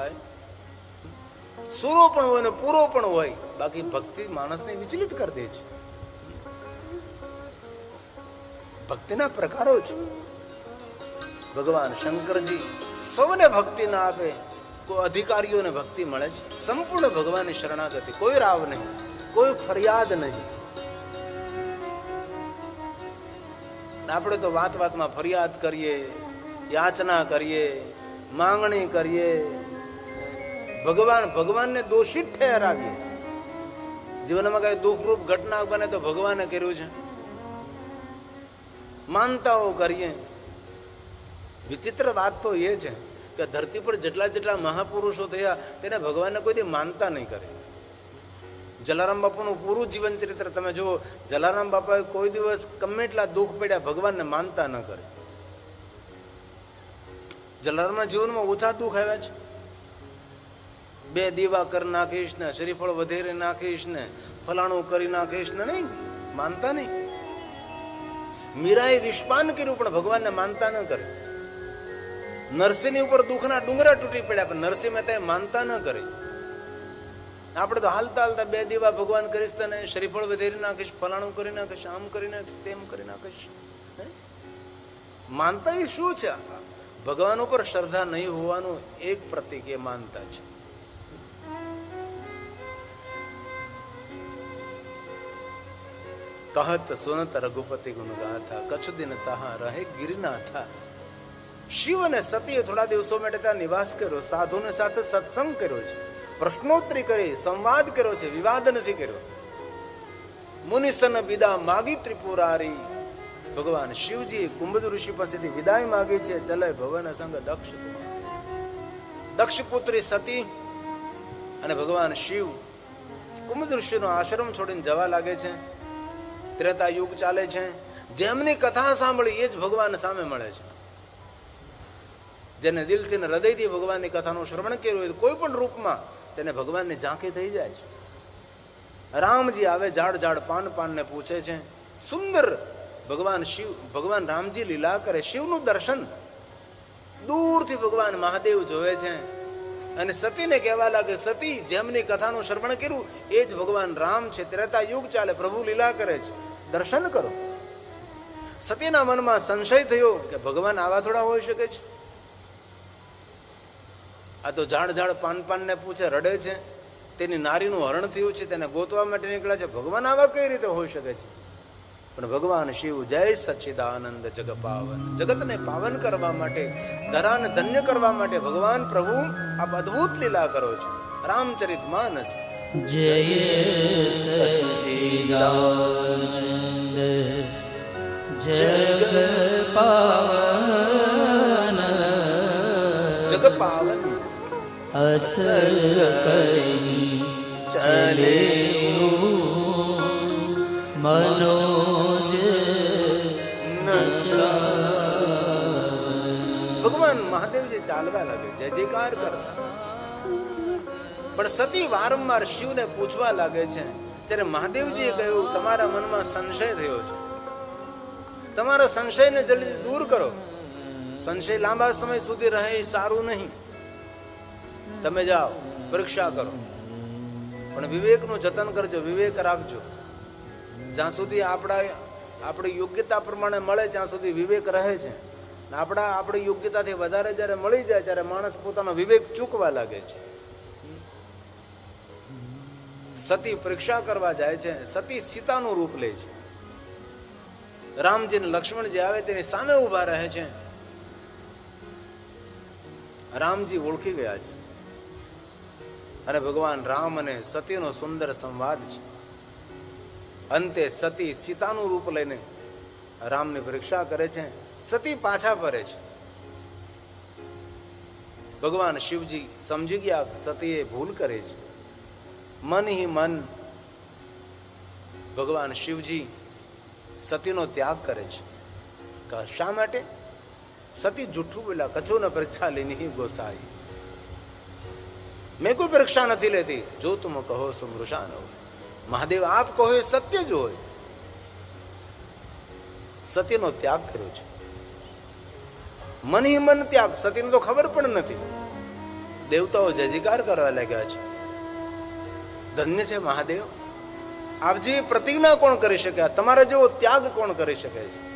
ભાઈ. સુરો પણ હોય ને પૂરો પણ હોય, બાકી ભક્તિ માણસને વિચલિત કરી દે છે. ભક્તિના પ્રકારો છે ભગવાન શંકરજી સૌને ભક્તિ ના આપે, કોઈ અધિકારીઓને ભક્તિ મળે છે. સંપૂર્ણ ભગવાનની શરણાગતિ, કોઈ રાવ નહીં, કોઈ ફરિયાદ નહીં. આપણે તો વાત વાતમાં ફરિયાદ કરીએ, યાચના કરીએ, માંગણી કરીએ ભગવાન, ભગવાનને દોષિત ઠેરાવીએ. જીવનમાં કઈ દુઃખરૂપ ઘટના બને તો ભગવાને કર્યું છે. માનતાઓ કરીએ. વિચિત્ર વાત તો એ છે કે ધરતી પર જેટલા જેટલા મહાપુરુષો થયા, તેને ભગવાનને કોઈ માનતા નહીં કરે. જલારામ બાપુનું પૂરું જીવન ચરિત્ર તમે જુઓ, જલારામ બાપાએ કોઈ દિવસ ગમે એટલા દુઃખ પડ્યા ભગવાનને માનતા ન કરે. જલારામના જીવનમાં ઓછા દુઃખ આવ્યા છે. બે દીવા કરી નાખીશ ને, શ્રીફળ વધેરે નાખીશ ને, ફલાણું કરી નાખીશ ને, નહીં? માનતા નહીં? મીરાએ વિશ્વાન કર્યું, પણ ભગવાનને માનતા ન કરે. નરસિંહની ઉપર દુઃખના ડુંગરા તૂટી પડ્યા, પણ નરસિંહ તે માનતા ન કરે. આપણે તો હાલતા હાલતા બે દીવા ભગવાન કરીશ તને, શ્રીફળ વધેરી નાખીશ, ફલાણું કરી નાખીશ, આમ કરી નાખીશ, તેમ કરી નાખીશ. માનતા એ શું છે? ભગવાન ઉપર શ્રદ્ધા નહીં હોવાનું એક પ્રતિક એ માનતા છે. કહત સુનત રઘુપતિ ગુણ ગાથા કચ્છ દિન તહા રહે ગિરનાથા શિવ અને સતીએ થોડા દિવસો માટે ત્યાં નિવાસ કર્યો સાધુને સાથે સત્સંગ કર્યો છે પ્રશ્નોત્તરી કરી સંવાદ કર્યો છે વિવાદ નથી કર્યો મુનિસન વિદા માગી ત્રિપુરારી ભગવાન શિવજી કુંભજ ઋષિ પાસેથી વિદાય માગી છે ચલે ભવન સંગ દક્ષ. દક્ષ પુત્રી સતી અને ભગવાન શિવ કુંભજ ઋષિનો આશ્રમ છોડીને જવા લાગે છે ત્રેતા યુગ ચાલે છે. જેમની કથા સાંભળી એ જ ભગવાન સામે મળે છે. જેને દિલથી ને હૃદયથી ભગવાનની કથાનું શ્રવણ કર્યું હોય કોઈ પણ રૂપમાં તેને ભગવાનની ઝાંખી થઈ જાય છે. રામજી આવે, ઝાડ ઝાડ, પાન, પાનને પૂછે છે. સુંદર ભગવાન શિવ, ભગવાન રામજી લીલા કરે. શિવનું દર્શન દૂરથી ભગવાન મહાદેવ જોવે છે. અને સતીને કહેવા લાગે, સતી, જેમની કથાનું શ્રવણ કર્યું, એ જ ભગવાન રામ છે. ત્રેતા યુગ ચાલે, પ્રભુ લીલા કરે છે. દર્શન કરો. સતીના મનમાં સંશય થયો કે ભગવાન આવા થોડા હોઈ શકે છે? આ તો ઝાડ ઝાડ પાન પાનને પૂછે, રડે છે. તેની નારીનું હરણ થયું છે, તેને ગોતવા માટે નીકળ્યા છે. ભગવાન આવા કઈ રીતે હોઈ શકે છે? પણ ભગવાન શિવ, જય સચ્ચિદાનંદ જગ પાવન જગતને પાવન કરવા માટે ધરાને ધન્ય કરવા માટે ભગવાન પ્રભુ આ અદ્ભુત લીલા કરો છો. રામચરિત માનસ જય સચ્ચિદાનંદ જગ પાવન જગ પાવન અસલ કઈ ચલે મનોજ ભગવાન મહાદેવજી ચાલવા લાગે જય જયકાર કરતા પણ સતી વારંવાર શિવને પૂછવા લાગે છે. ત્યારે મહાદેવજીએ કહ્યું, તમારા મનમાં સંશય થયો છે. તમારા સંશયને જલ્દી દૂર કરો. સંશય લાંબા સમય સુધી રહે એ સારું નહીં. તમે જાઓ, પરીક્ષા કરો. પણ વિવેકનું જતન કરજો, વિવેક રાખજો. જ્યાં સુધી આપણા, આપણી યોગ્યતા પ્રમાણે મળે, ત્યાં સુધી વિવેક રહે છે. આપણા, આપણી યોગ્યતાથી વધારે જ્યારે મળી જાય, ત્યારે માણસ પોતાનો વિવેક ચૂકવા લાગે છે. સતી પરીક્ષા કરવા જાય છે સતી સીતાનું રૂપ લે છે. રામજી લક્ષ્મણ જે આવે તેની સામે ઊભા રહે છે. રામજી ઓળખી ગયા છે. અને ભગવાન રામ અને સતીનો સુંદર સંવાદ છે. અંતે સતી સીતાનું રૂપ લઈને રામની પરીક્ષા કરે છે. સતી પાછા ફરે છે. ભગવાન શિવજી સમજી ગયા સતીએ ભૂલ કરે છે. મન હિ મન. ભગવાન શિવજી સતીનો ત્યાગ કરે છે. શા માટે? સતી જૂઠું બોલા કછો ન પરીક્ષા લેની ગોસાઈ. મેં કોઈ પરીક્ષા નથી લેતી. જો તુમ કહો સુમૃષા ન હોય. મહાદેવ આપ કહો એ સત્ય જ હોય. સતીનો ત્યાગ કર્યો છે. મન હિ મન ત્યાગ. સતીને તો ખબર પણ નથી. દેવતાઓ જય જયકાર કરવા લાગ્યા છે. ધન્ય છે મહાદેવ. આપ જેવી પ્રતિજ્ઞા કોણ કરી શકે? તમારા જેવો ત્યાગ કોણ કરી શકે છે?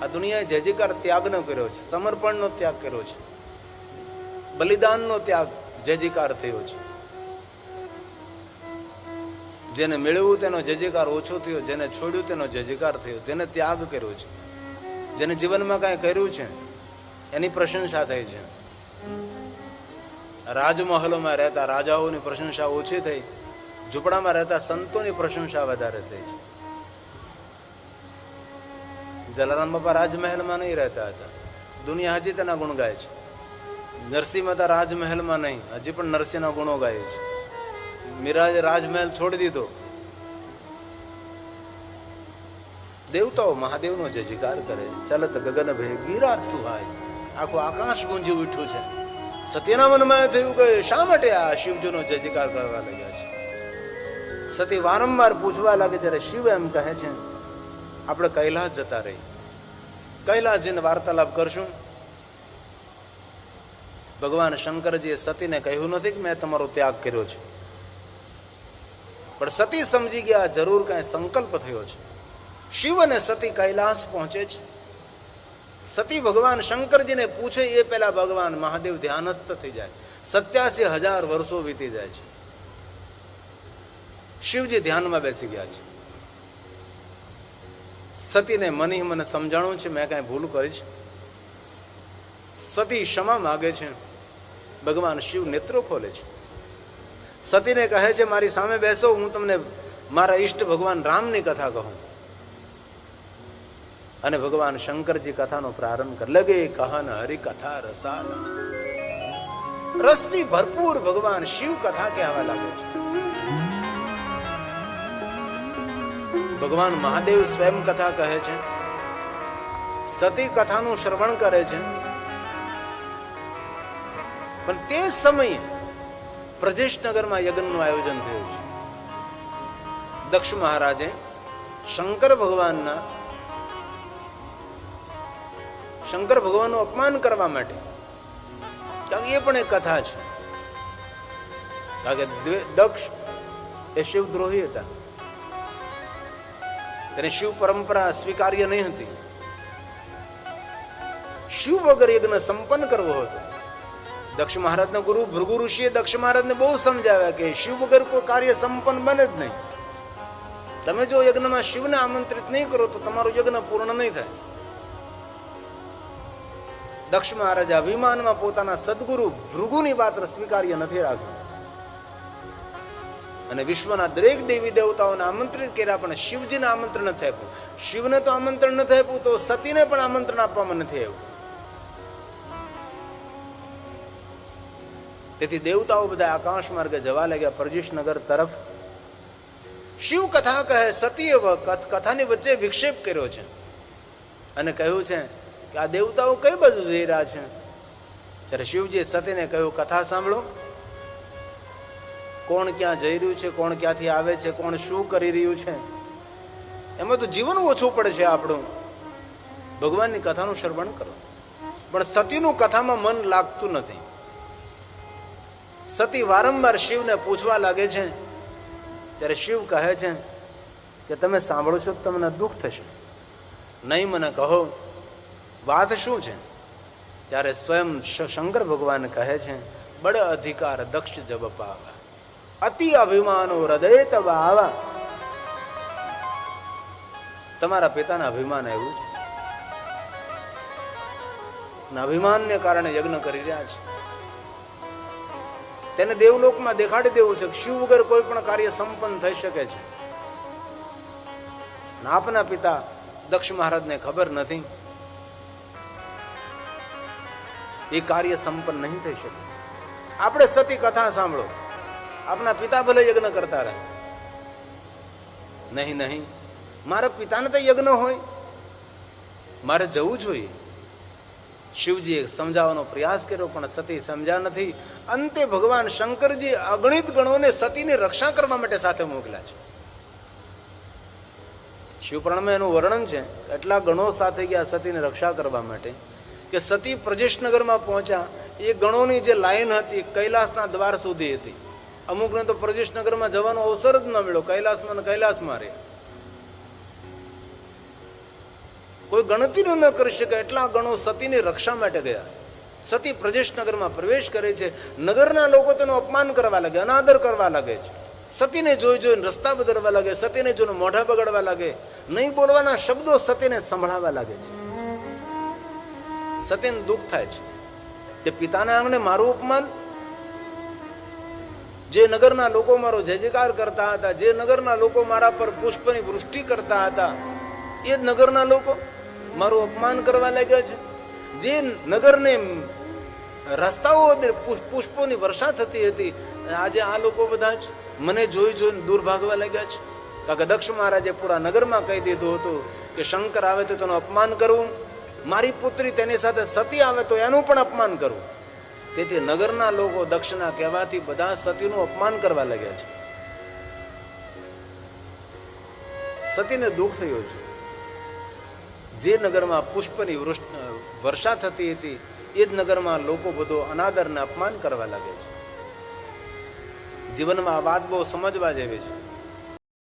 આ દુનિયાએ જય જયકાર ત્યાગનો કર્યો છે, સમર્પણનો ત્યાગ કર્યો છે, બલિદાનનો ત્યાગ જય જયકાર થયો છે. જેને મેળવ્યું તેનો જય જયકાર ઓછો થયો, જેને છોડ્યું તેનો જય જયકાર થયો, તેને ત્યાગ કર્યો છે. જેને જીવનમાં કાંઈ કર્યું છે, એની પ્રશંસા થઈ છે. રાજમહલોમાં રહેતા રાજાઓની પ્રશંસા ઓછી થઈ. ઝૂંપડામાં રહેતા સંતોની પ્રશંસા વધારે થઈ છે. જલારામ બાપા રાજમહેલમાં નહીં રહેતા હતા. દુનિયા હજી તેના ગુણ ગાય છે. નરસિંહ મહેતા રાજમહેલમાં નહીં, હજી પણ નરસિંહના ગુણો ગાય છે. મિરાજે રાજમહેલ છોડી દીધો. દેવતાઓ મહાદેવનો જે જયકાર કરે, ચલત ગગન ભે ગીરા સુહાય. આખું આકાશ ગુંજી ઉઠ્યું છે. સત્યના મનમાં થયું કે શા માટે આ શિવજીનો જય જયકાર કરવા લાગ્યા છે? સતી વારંવાર પૂછવા લાગે જ્યારે શિવ એમ કહે છે, આપણે કૈલાસ જતા રહી. કૈલાસ જઈને વાર્તાલાપ કરશું. ભગવાન શંકરજીએ સતીને કહ્યું નથી કે મેં તમારો ત્યાગ કર્યો છે. પણ સતી સમજી ગયા, જરૂર કાંઈ સંકલ્પ થયો છે. શિવ અને સતી કૈલાસ પહોંચે છે. સતી ભગવાન શંકરજીને પૂછે, એ પહેલા ભગવાન મહાદેવ ધ્યાનસ્થ થઈ જાય. સત્યાસી હજાર વર્ષો વીતી જાય છે. શિવજી ધ્યાનમાં બેસી ગયા છે. સતીને મની મને સમજાણું છે, મેં કાંઈ ભૂલ કરી છે? સતી ક્ષમા માગે છે. ભગવાન શિવ નેત્રો ખોલે છે. સતીને કહે છે, મારી સામે બેસો, હું તમને મારા ઈષ્ટ ભગવાન રામની કથા કહું. અને ભગવાન શંકરજી કથાનો પ્રારંભ કર લગે કહન હરિ કથા રસાલ. રસથી ભરપૂર ભગવાન શિવ કથા કહેવા લાગે છે. ભગવાન મહાદેવ સ્વયં કથા કહે છે. સતી કથાનું શ્રવણ કરે છે. પણ તે સમયે પ્રજેશનગરમાં યજ્ઞનું આયોજન થયું છે. દક્ષ મહારાજે શંકર ભગવાનના શંકર ભગવાનનું અપમાન કરવા માટે એ પણ એક કથા છે. કારણ કે દક્ષ એ શિવદ્રોહી હતા. તેને શિવ પરંપરા સ્વીકાર્ય નહીં હતી. શિવ વગર યજ્ઞ સંપન્ન કરવો હતો. દક્ષ મહારાજના ગુરુ ભૃગુ ઋષિએ દક્ષ મહારાજને બહુ સમજાવ્યા કે શિવ વગર કોઈ કાર્ય સંપન્ન બને જ નહીં. તમે જો યજ્ઞમાં શિવને આમંત્રિત નહીં કરો તો તમારું યજ્ઞ પૂર્ણ નહીં થાય. દક્ષ મહારાજા અભિમાનમાં પોતાના સદગુરુ ભૃગુની વાત સ્વીકાર્ય નથી રાખ્યું. અને વિશ્વના દરેક દેવી દેવતાઓને આમંત્રિત કર્યા, પણ શિવજીને આમંત્રણ નથી આપ્યું. શિવને તો આમંત્રણ નથી આપ્યું, તો સતીને પણ આમંત્રણ આપવામાં નથી આવ્યું. તેથી દેવતાઓ બધા આકાશ માર્ગે જવા લાગ્યા પરજીશનગર તરફ. શિવ કથા કહે, સતીએ કથાની વચ્ચે વિક્ષેપ કર્યો છે. અને કહ્યું છે કે આ દેવતાઓ કઈ બાજુ જઈ રહ્યા છે? ત્યારે શિવજીએ સતીને કહ્યું, કથા સાંભળો. કોણ ક્યાં જઈ રહ્યું છે, કોણ ક્યાંથી આવે છે, કોણ શું કરી રહ્યું છે. એમાં તો જીવન ઓછું પડે છે આપણું. ભગવાનની કથાનું શ્રવણ કરો. પણ સતીનું કથામાં મન લાગતું નથી. સતી વારંવાર શિવને પૂછવા લાગે છે, ત્યારે શિવ કહે છે કે તમે સાંભળો છો તમને દુઃખ થશે. નહીં મને કહો. વાત શું છે? ત્યારે સ્વયં શંકર ભગવાન કહે છે, બડ અધિકાર દક્ષ જબ પાવા. અતિ અભિમાનો હૃદય તબ આવા તમારા પિતાના અભિમાન આવ્યું છે. અભિમાનને કારણે યજ્ઞ કરી રહ્યા છે. તેને દેવલોકમાં દેખાડી દેવું છે શિવ વગર કોઈ પણ કાર્ય સંપન્ન થઈ શકે છે. આપના પિતા દક્ષ મહારાજને ખબર નથી એ કાર્ય સંપન્ન નહીં થઈ શકે. આપણે સતી કથા સાંભળો. આપના પિતા ભલે યજ્ઞ કરતા રહે. નહીં નહીં. મારા પિતાને તો યજ્ઞ હોય. મારે જવું જોઈએ. શિવજીએ સમજાવવાનો પ્રયાસ કર્યો, પણ સતી સમજ્યા નથી. અંતે ભગવાન શંકરજી અગણિત ગણોને સતીની રક્ષા કરવા માટે સાથે મોકલ્યા છે. શિવપુરાણમાં એનું વર્ણન છે, એટલા ગણો સાથે ગયા સતીને રક્ષા કરવા માટે કે સતી પ્રજેશનગરમાં પહોંચ્યા. એ ગણોની જે લાઈન હતી, કૈલાસના દ્વાર સુધી હતી. અમુકને તો પ્રદેશનગરમાં જવાનો અવસર જ ન મળ્યો. કૈલાસમાં ને કૈલાસમાં રે કોઈ ગણતરી ન કરી શકે એટલા ગણો સતીની રક્ષા માટે ગયા. સતી પ્રજેશનગરમાં પ્રવેશ કરે છે. નગરના લોકો તેનું અપમાન કરવા લાગે, અનાદર કરવા લાગે છે. સતીને જોઈ જોઈને રસ્તા બદલવા લાગે, સતીને જોઈને મોઢા બગાડવા લાગે. નહીં બોલવાના શબ્દો સતીને સંભળાવા લાગે છે. સતીને દુઃખ થાય છે કે પિતાના આંગણે મારું અપમાન જે નગરના લોકો મારો જય જયકાર કરતા હતા, જે નગરના લોકો મારા પર પુષ્પની વૃષ્ટિ કરતા હતા, એ જ નગરના લોકો મારું અપમાન કરવા લાગ્યા છે. જે નગરને રસ્તાઓ પુષ્પોની વર્ષા થતી હતી, આજે આ લોકો બધા જ મને જોઈ જોઈને દૂર ભાગવા લાગ્યા છે. કારણ કે દક્ષ મહારાજે પૂરા નગરમાં કહી દીધું હતું કે શંકર આવે તો તેનું અપમાન કરવું, મારી પુત્રી તેની સાથે સતી આવે તો એનું પણ અપમાન કરવું. તેથી નગરના લોકો દક્ષના કહેવાથી બધા સતીનું અપમાન કરવા લાગ્યા છે. સતીને દુઃખ થયું છે. જે નગરમાં પુષ્પની વર્ષા થતી હતી, એ જ નગરમાં લોકો બધો અનાદરને અપમાન કરવા લાગે છે. જીવનમાં વાત બહુ સમજવા જેવી છે.